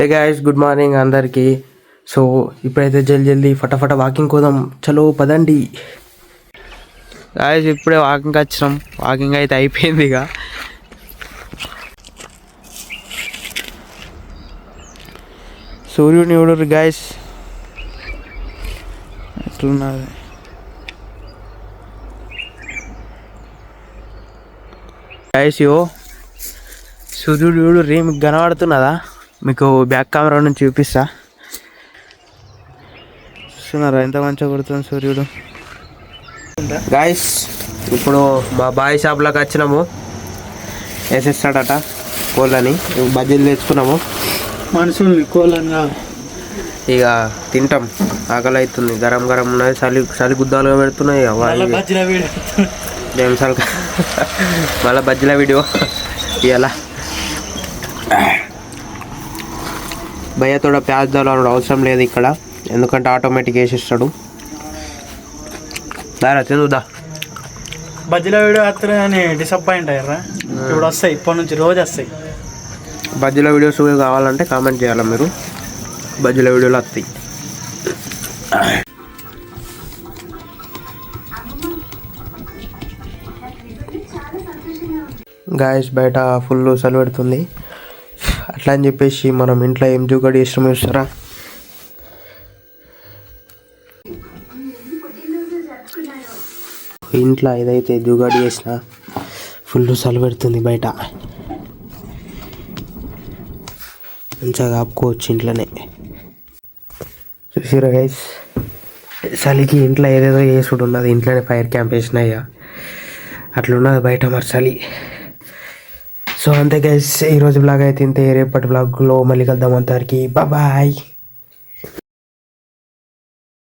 ఏ guys good morning అందరికీ. So ఇప్పుడైతే జల్దీ జల్దీ ఫటాఫట వాకింగ్ కోదాం చలో పదండి. గాయస్ ఇప్పుడే వాకింగ్ వచ్చినాం. వాకింగ్ అయితే అయిపోయింది ఇక. సూర్యుని ఎవడు గాయస్ ఎట్లున్నది? గాయస్ యో సూర్యుడు రే మీకు కనబడుతున్నదా మీకు బ్యాక్ కెమెరా నుంచి చూపిస్తా. చూస్తున్నారా? ఎంత మంచిగా కొడుతుంది సూర్యుడు. గాయస్ ఇప్పుడు మా బాయ్ షాప్లోకి వచ్చినాము. వేసేస్తాడట కోళ్ళని. బజ్జీలు తెచ్చుకున్నాము. మనుషుల్ని కోళ్ళని ఇక తింటాం. ఆకలి అవుతుంది గరం గరం ఉన్నది. చలి చలి గుద్దాలుగా పెడుతున్నాయి. మళ్ళా బజ్జీల వీడియో. ఇవాళ భయ్యతోడ ప్యాజ్ దాలు అవసరం లేదు ఇక్కడ. ఎందుకంటే ఆటోమేటిక్ వేసిస్తాడు. దారా తిందుదా బజ్జీల వీడియో వస్తారు అని డిసప్పాయింట్ అయ్యారా? ఇప్పుడు వస్తాయి ఇప్పటి నుంచి రోజు వస్తాయి. బజ్జీల వీడియోస్ కావాలంటే కామెంట్ చేయాలి మీరు? బజ్జీల వీడియోలు వస్తాయి. గాయస్ బయట ఫుల్ చలి పెడుతుంది. అట్లా అని చెప్పేసి మనం ఇంట్లో ఏం జూగడి ఇష్టం చూస్తారా? ఇంట్లో ఏదైతే జుగాడి చేసినా ఫుల్ చలి పెడుతుంది బయట. మంచిగా కాపుకోవచ్చు ఇంట్లోనే. చూసిరా గైస్ చలికి ఇంట్లో ఏదేదో చేసుడు ఉన్నది. ఇంట్లోనే ఫైర్ క్యాంప్ వేసినాయి అట్లున్నది బయట మరి చలి. సో అంతే గైస్ ఈరోజు బ్లాగ్ అయితే ఇంతే. రేపటి బ్లాగ్లో మళ్ళీ కలుద్దాం అంతవరకు. బాయ్